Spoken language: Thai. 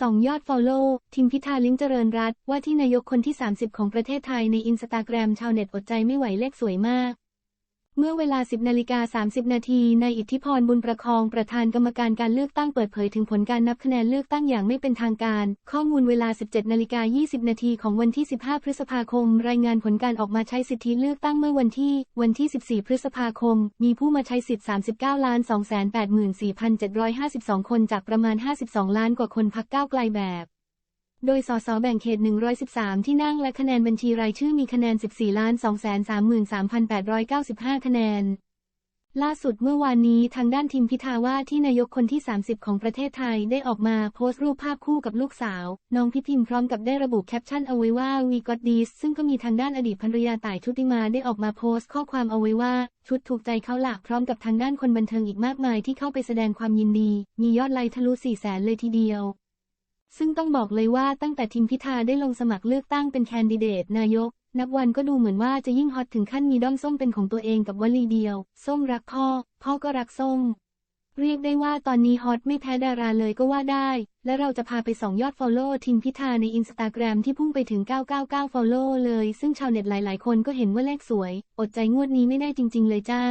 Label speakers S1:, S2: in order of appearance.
S1: สองยอดฟอลโล่ทิมพิธาลิ้มเจริญรัตว่าที่นายกคนที่ 30 ของประเทศไทยในอินสตาแกรมชาวเน็ตอดใจไม่ไหวเลขสวยมาก เมื่อเวลา 10นาฬิกา30 นาทีนายอิทธิพรบุญประคองประธานกรรมการการเลือกตั้งเปิดเผยถึงผลการนับคะแนนเลือกตั้งอย่างไม่เป็นทางการ ข้อมูลเวลา 17นาฬิกา20 นาทีของวันที่ 15 พฤษภาคม รายงานผลการออกมาใช้สิทธิเลือกตั้งเมื่อวันที่ วันที่ 14 พฤษภาคม มีผู้มาใช้สิทธิ์ 39ล้าน284,752 คนจากประมาณ 52 ล้านกว่าคนพักก้าวไกลแบบ โดยสสแบ่งเขต 113 ที่นั่งและคะแนนบัญชีรายชื่อมีคะแนน 14ล้าน233,895 คะแนน ล่าสุดเมื่อวานนี้ทางด้านทีมพิธาว่าที่นายกคนที่ 30 ของประเทศไทยได้ออกมาโพสต์รูปภาพคู่กับลูกสาว น้องพิพิมพร้อมกับได้ระบุแคปชั่นเอาไว้ว่า We got this ซึ่งก็มีทางด้านอดีตภรรยาต่ายชุติมาได้ออกมาโพสต์ข้อความเอาไว้ว่า ชุดถูกใจเขาหลักพร้อมกับทางด้านคนบันเทิงอีกมากมายที่เข้าไปแสดงความยินดี มียอดไลค์ทะลุ4แสนเลยทีเดียว ซึ่งต้องบอกเลยว่าตั้งแต่ทิมพิธาได้ลงสมัครเลือกตั้งเป็นแคนดิเดตนายก นับวันก็ดูเหมือนว่าจะยิ่งฮอตถึงขั้นมีด้อมส้มเป็นของตัวเองกับวลีเดียว ส้มรักพ่อ พ่อก็รักส้ม เรียกได้ว่าตอนนี้ฮอตไม่แพ้ดาราเลยก็ว่าได้ และเราจะพาไปส่องยอดฟอลโล่ทิมพิธาในอินสตาแกรมที่พุ่งไปถึง 999ฟอลโล่เลย ซึ่งชาวเน็ตหลาย ๆ คนก็เห็นว่าเลขสวย อดใจงวดนี้ไม่ได้จริง ๆ เลยจ้า